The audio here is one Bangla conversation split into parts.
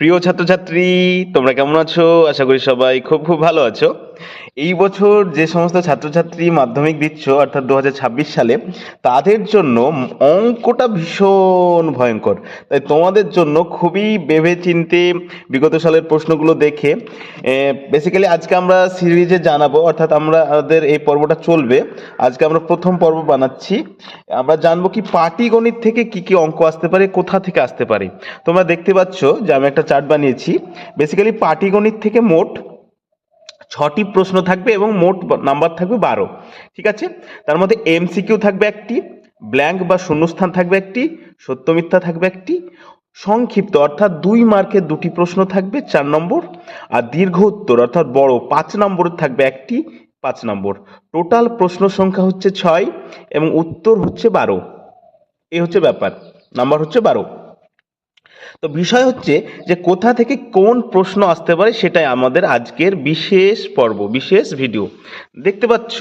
প্রিয় ছাত্রছাত্রী তোমরা কেমন আছো? আশা করি সবাই খুব খুব ভালো আছো। এই বছর যে সমস্ত ছাত্রছাত্রী মাধ্যমিক দিচ্ছ, অর্থাৎ দু হাজার ছাব্বিশ সালে, তাদের জন্য অঙ্কটা ভীষণ ভয়ঙ্কর। তাই তোমাদের জন্য খুবই ভেবে চিনতে বিগত সালের প্রশ্নগুলো দেখে বেসিক্যালি আজকে আমরা সিরিজে জানাব, অর্থাৎ আমরা আমাদের এই পর্বটা চলবে। আজকে আমরা প্রথম পর্ব বানাচ্ছি। আমরা জানব কি পাটিগণিত থেকে কি কি অঙ্ক আসতে পারে, কোথা থেকে আসতে পারে। তোমরা দেখতে পাচ্ছ যে আমি একটা চার্ট বানিয়েছি। বেসিক্যালি পাটিগণিত থেকে মোট ছটি প্রশ্ন থাকবে এবং মোট নাম্বার থাকবে বারো। ঠিক আছে? তার মধ্যে এমসিকিউ থাকবে একটি ব্ল্যাঙ্ক বা শূন্যস্থান থাকবে একটি, সত্য মিথ্যা থাকবে একটি, সংক্ষিপ্ত অর্থাৎ দুই মার্কের দুটি প্রশ্ন থাকবে, চার নম্বর, আর দীর্ঘ উত্তর অর্থাৎ বড় পাঁচ নম্বরের থাকবে একটি, পাঁচ নম্বর। টোটাল প্রশ্ন সংখ্যা হচ্ছে ছয় এবং উত্তর হচ্ছে বারো। এই হচ্ছে ব্যাপার। নাম্বার হচ্ছে বারো। তো বিষয় হচ্ছে যে কোথা থেকে কোন প্রশ্ন আসতে পারে সেটাই আমাদের আজকের বিশেষ পর্ব, বিশেষ ভিডিও দেখতে পাচ্ছ,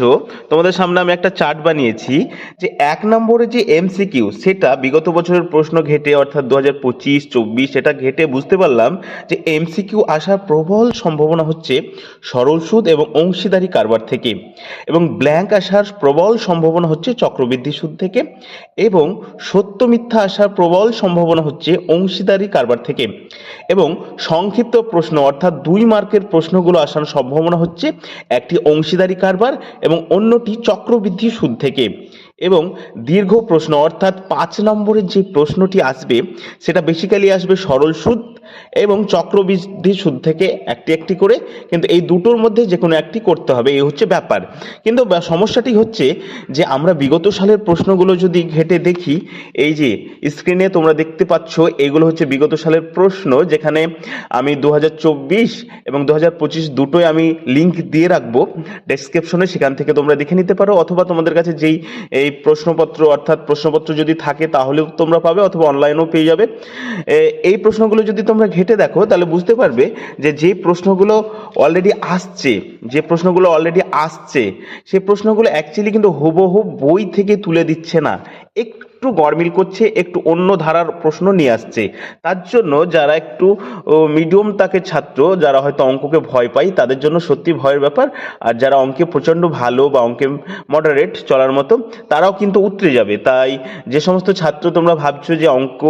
তোমাদের সামনে আমি একটা চার্ট বানিয়েছি যে এক নম্বরে যে এমসিকিউ সেটা বিগত বছরের প্রশ্ন ঘেটে, অর্থাৎ দু হাজার পঁচিশ, চব্বিশ, সেটা ঘেটে বুঝতে পারলাম যে এমসিকিউ আসার প্রবল সম্ভাবনা হচ্ছে সরল সুদ এবং অংশীদারি কারবার থেকে। এবং ব্ল্যাঙ্ক আসার প্রবল সম্ভাবনা হচ্ছে চক্রবৃদ্ধি সুদ থেকে এবং সত্য মিথ্যা আসার প্রবল সম্ভাবনা হচ্ছে অংশীদারি কারবার থেকে। এবং সংক্ষিপ্ত প্রশ্ন, অর্থাৎ দুই মার্কের প্রশ্নগুলো আসার সম্ভাবনা হচ্ছে, একটি অংশীদারি কারবার এবং অন্যটি চক্রবৃদ্ধি সুদ থেকে। এবং দীর্ঘ প্রশ্ন, অর্থাৎ পাঁচ নম্বরের যে প্রশ্নটি আসবে, সেটা বেসিক্যালি আসবে সরল সুদ এবং চক্রবৃদ্ধি সুদ থেকে একটি একটি করে, কিন্তু এই দুটোর মধ্যে যে কোনো একটি করতে হবে, এই হচ্ছে ব্যাপার। কিন্তু সমস্যাটি হচ্ছে যে আমরা বিগত সালের প্রশ্নগুলো যদি ঘেটে দেখি, এই যে স্ক্রিনে তোমরা দেখতে পাচ্ছ, এগুলো হচ্ছে বিগত সালের প্রশ্ন, যেখানে আমি দু হাজার চব্বিশ এবং দু হাজার পঁচিশ দুটোই আমি লিঙ্ক দিয়ে রাখব। ডেসক্রিপশনে সেখান থেকে তোমরা দেখে নিতে পারো, অথবা তোমাদের কাছে যেই এই প্রশ্নপত্র, অর্থাৎ প্রশ্নপত্র যদি থাকে, তাহলেও তোমরা পাবে, অথবা অনলাইনেও পেয়ে যাবে। এই প্রশ্নগুলো যদি তোমরা ঘেটে দেখো, তাহলে বুঝতে পারবে যে যে প্রশ্নগুলো অলরেডি আসছে, যে প্রশ্নগুলো অলরেডি আসছে সেই প্রশ্নগুলো অ্যাকচুয়ালি কিন্তু হুবহু বই থেকে তুলে দিচ্ছে না। একটু গরমিল করছে, একটু অন্য ধারার প্রশ্ন নিয়ে আসছে। তার জন্য যারা একটু মিডিয়াম তাকে ছাত্র, যারা হয়তো অঙ্ককে ভয় পায়, তাদের জন্য সত্যি ভয়ের ব্যাপার। আর যারা অঙ্কে প্রচণ্ড ভালো বা অঙ্কে মডারেট চলার মতো, তারাও কিন্তু উতরে যাবে। তাই যে সমস্ত ছাত্র তোমরা ভাবছ যে অঙ্ক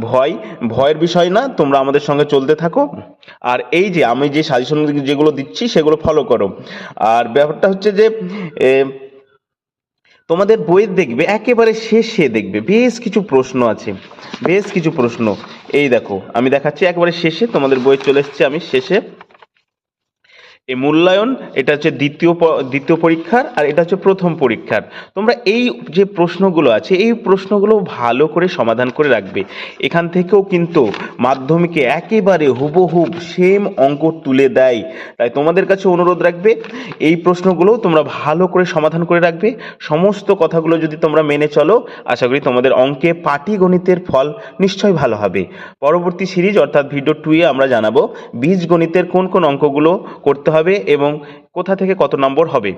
ভয়, ভয়ের বিষয় না, তোমরা আমাদের সঙ্গে চলতে থাকো। আর এই যে আমি যে সাজেশন যেগুলো দিচ্ছি, সেগুলো ফলো করো। আর ব্যাপারটা হচ্ছে যে তোমাদের বইয়ের দেখবে, একেবারে শেষে দেখবে। বেশ কিছু প্রশ্ন আছে, বেশ কিছু প্রশ্ন। এই দেখো, আমি দেখাচ্ছি, একেবারে শেষে তোমাদের বই চলে এসছে, আমি শেষে এই মূল্যায়ন, এটা হচ্ছে দ্বিতীয় দ্বিতীয় পরীক্ষার আর এটা হচ্ছে প্রথম পরীক্ষার। তোমরা এই যে প্রশ্নগুলো আছে, এই প্রশ্নগুলো ভালো করে সমাধান করে রাখবে। এখান থেকেও কিন্তু মাধ্যমিকে একেবারে হুবহুব সেম অঙ্ক তুলে দেয়। তাই তোমাদের কাছে অনুরোধ রাখবে, এই প্রশ্নগুলো তোমরা ভালো করে সমাধান করে রাখবে। সমস্ত কথাগুলো যদি তোমরা মেনে চলো, আশা করি তোমাদের অঙ্কে পাটিগণিতের ফল নিশ্চয়ই ভালো হবে। পরবর্তী সিরিজ অর্থাৎ ভিডিও টুয়ে আমরা জানাব, বীজগণিতের কোন কোন অঙ্কগুলো করতে হবে এবং কোথা থেকে কত নম্বর হবে?